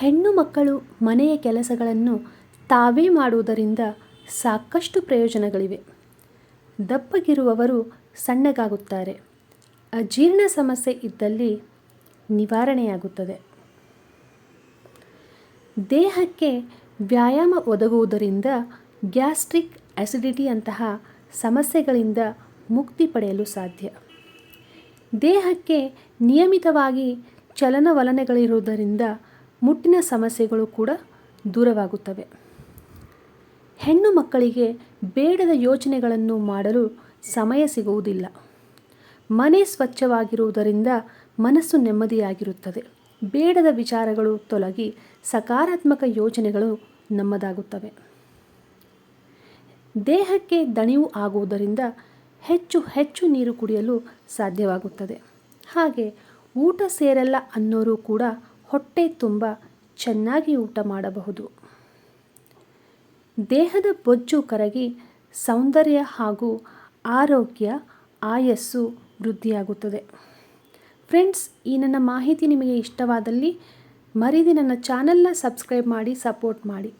ಹೆಣ್ಣು ಮಕ್ಕಳು ಮನೆಯ ಕೆಲಸಗಳನ್ನು ತಾವೇ ಮಾಡುವುದರಿಂದ ಸಾಕಷ್ಟು ಪ್ರಯೋಜನಗಳಿವೆ. ದಪ್ಪಗಿರುವವರು ಸಣ್ಣಗಾಗುತ್ತಾರೆ. ಅಜೀರ್ಣ ಸಮಸ್ಯೆ ಇದ್ದಲ್ಲಿ ನಿವಾರಣೆಯಾಗುತ್ತದೆ. ದೇಹಕ್ಕೆ ವ್ಯಾಯಾಮ ಒದಗುವುದರಿಂದ ಗ್ಯಾಸ್ಟ್ರಿಕ್ ಅಸಿಡಿಟಿಯಂತಹ ಸಮಸ್ಯೆಗಳಿಂದ ಮುಕ್ತಿ ಪಡೆಯಲು ಸಾಧ್ಯ. ದೇಹಕ್ಕೆ ನಿಯಮಿತವಾಗಿ ಚಲನವಲನಗಳಿರುವುದರಿಂದ ಮುಟ್ಟಿನ ಸಮಸ್ಯೆಗಳು ಕೂಡ ದೂರವಾಗುತ್ತವೆ. ಹೆಣ್ಣು ಮಕ್ಕಳಿಗೆ ಬೇಡದ ಯೋಚನೆಗಳನ್ನು ಮಾಡಲು ಸಮಯ ಸಿಗುವುದಿಲ್ಲ. ಮನೆ ಸ್ವಚ್ಛವಾಗಿರುವುದರಿಂದ ಮನಸ್ಸು ನೆಮ್ಮದಿಯಾಗಿರುತ್ತದೆ. ಬೇಡದ ವಿಚಾರಗಳು ತೊಲಗಿ ಸಕಾರಾತ್ಮಕ ಯೋಚನೆಗಳು ನಮ್ಮದಾಗುತ್ತವೆ. ದೇಹಕ್ಕೆ ದಣಿವು ಆಗುವುದರಿಂದ ಹೆಚ್ಚು ಹೆಚ್ಚು ನೀರು ಕುಡಿಯಲು ಸಾಧ್ಯವಾಗುತ್ತದೆ. ಹಾಗೆ ಊಟ ಸೇರಲ್ಲ ಅನ್ನೋರು ಕೂಡ ಹೊಟ್ಟೆ ತುಂಬ ಚೆನ್ನಾಗಿ ಊಟ ಮಾಡಬಹುದು. ದೇಹದ ಬೊಜ್ಜು ಕರಗಿ ಸೌಂದರ್ಯ ಹಾಗೂ ಆರೋಗ್ಯ, ಆಯಸ್ಸು ವೃದ್ಧಿಯಾಗುತ್ತದೆ. ಫ್ರೆಂಡ್ಸ್, ಈ ನನ್ನ ಮಾಹಿತಿ ನಿಮಗೆ ಇಷ್ಟವಾದಲ್ಲಿ ಮರಿದಿ ನನ್ನ ಚಾನಲ್ನ ಸಬ್ಸ್ಕ್ರೈಬ್ ಮಾಡಿ, ಸಪೋರ್ಟ್ ಮಾಡಿ.